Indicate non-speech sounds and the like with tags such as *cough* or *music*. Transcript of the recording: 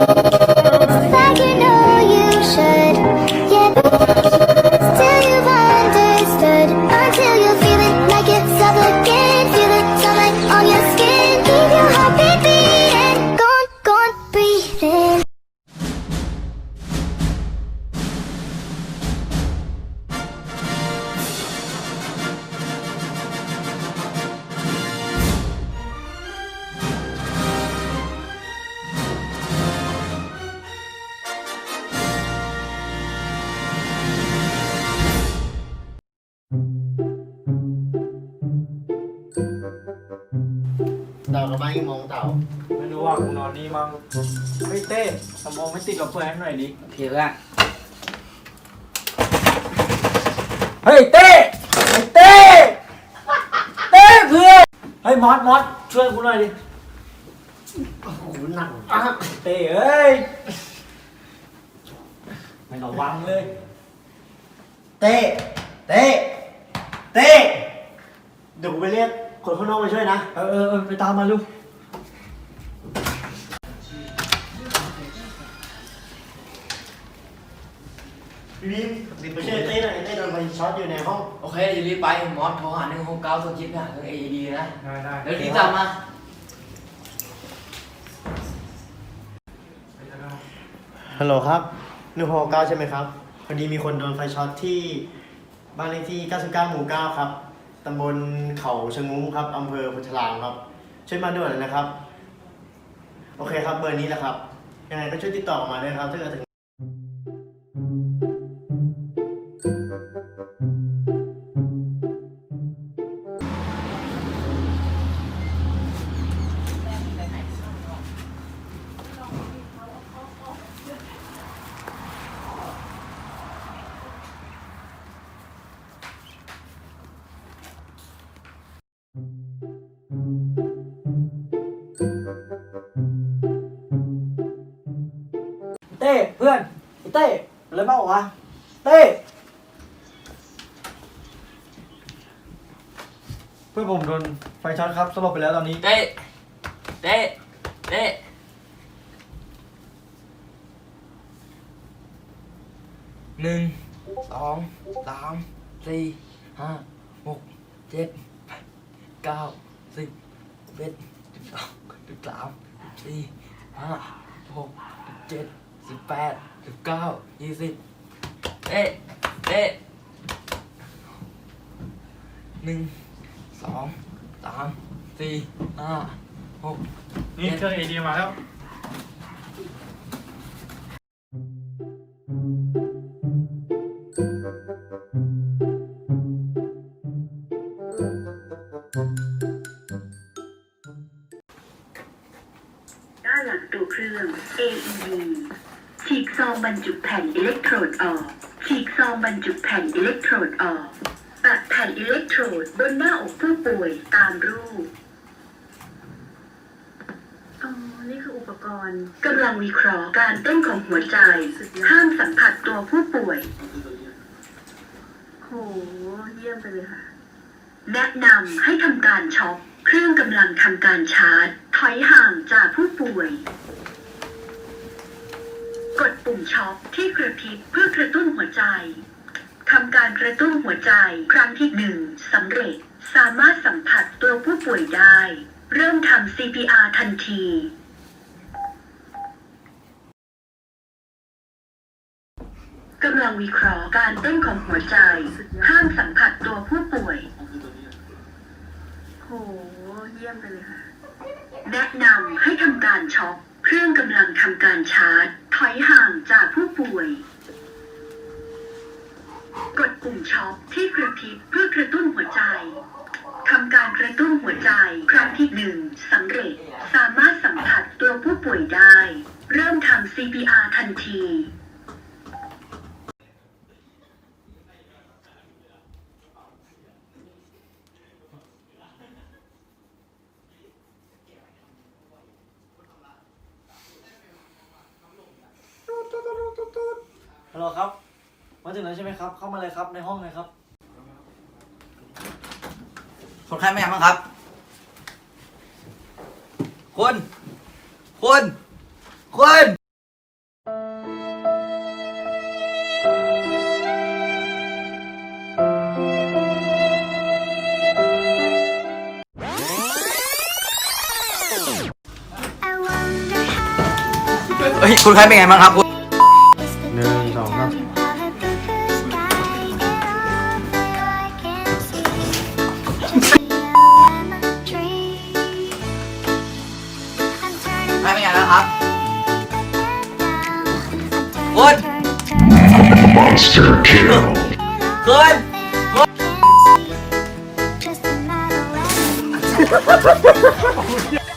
you เต่ากลับบ้านกี่โมงเต่าไม่รู้ว่ากูนอนนี่มั้งเฮ้ยเต้สมองไม่ติดกับเพื่อนให้หน่อยดิ เพียละเฮ้ยเต้ไอ้เต้ เต้เพื่อนเฮ้ยมอสมอสช่วยกูหน่อยดิ โอ้โหหนักอะเต้เอ้ย ไม่ระวังเลย เต้ เต้ เต้ เดี๋ยวกูไปเรียก คนข้างนอกมาช่วยนะ เออเออเออไปตามมาลูก พี่บีมดิบไปช่วยเต้หน่อยไอ้เต้โดนไฟช็อตอยู่ในห้อง โอเคเดี๋ยวรีบไปมอสโทรหาหนึ่งหกเก้าส่งคลิปไปหาเครื่อง AED นะ ได้ได้เดี๋ยวรีบตามมา ฮัลโหลครับหนึ่งหกเก้าใช่ไหมครับ พอดีมีคนโดนไฟช็อตที่บ้านเลขที่ 99 หมู่ 9 ครับ ตำบลเขาชะงุ้มครับอำเภอพุทธรางครับ ช่วยมาด่วนเลยนะครับ โอเคครับเบอร์นี้แหละครับ ยังไงก็ช่วยติดต่อมาด้วยครับถ้าเกิดถึง ต้เพื่อนไอ้เต้อะไรบ้างวะเต้เพื่อนผมโดนไฟช็อตครับสลบไปแล้วตอนนี้ เต้เต้เต้หนึ่งสองสามสี่ห้าหกเจ็ดแปดเก้าสิบสิบเอ็ดสิบสองสิบสามสิบสี่ห้าหกสิบเจ็ด สิบแปดสิบเก้ายี่สิบเต้เต้หนึ่งสองสามสี่ห้าหกนี่เครื่องเอดีมาแล้ว ด้านหลังตัวเครื่อง AED ฉีกซองบรรจุแผ่นอิเล็กโทรดออกฉีกซองบรรจุแผ่นอิเล็กโทรดออกตัดแผ่นอิเล็กโทรดบนหน้าอกผู้ป่วยตามรูปอ๋อนี่คืออุปกรณ์กำลังวิเคราะห์การเต้นของหัวใจห้ามสัมผัสตัวผู้ป่วย โหเยี่ยมไปเลยค่ะ แนะนำให้ทำการช็อคเครื่องกำลังทำการชาร์จ ถอยห่างจากผู้ป่วย กดปุ่มช็อคที่กระพริบเพื่อกระตุ้นหัวใจทำการกระตุ้นหัวใจครั้งที่หนึ่งสำเร็จสามารถสัมผัสตัวผู้ป่วยได้ เริ่มทำ CPR ทันที กำลังวิเคราะห์การเต้นของหัวใจ ห้ามสัมผัสตัวผู้ป่วย โห เยี่ยมไปเลยค่ะ แนะนำให้ทำการช็อคเครื่องกำลังทำการชาร์จ ถอยห่างจากผู้ป่วย กดปุ่มช็อคที่กระพริบเพื่อกระตุ้นหัวใจทำการกระตุ้นหัวใจครั้งที่หนึ่งสำเร็จสามารถสัมผัสตัวผู้ป่วยได้ เริ่มทำ CPR ทันที ฮัลโหลครับ มาถึงแล้วใช่ไหมครับ เข้ามาเลยครับ ในห้องเลยครับ คนไข้ไม่ยังบ้างครับคนคนคนเฮ้ย คุณไข้เป็นไงบ้างครับคุณ นะครับ?กด Monster Kill. *laughs* กด *laughs*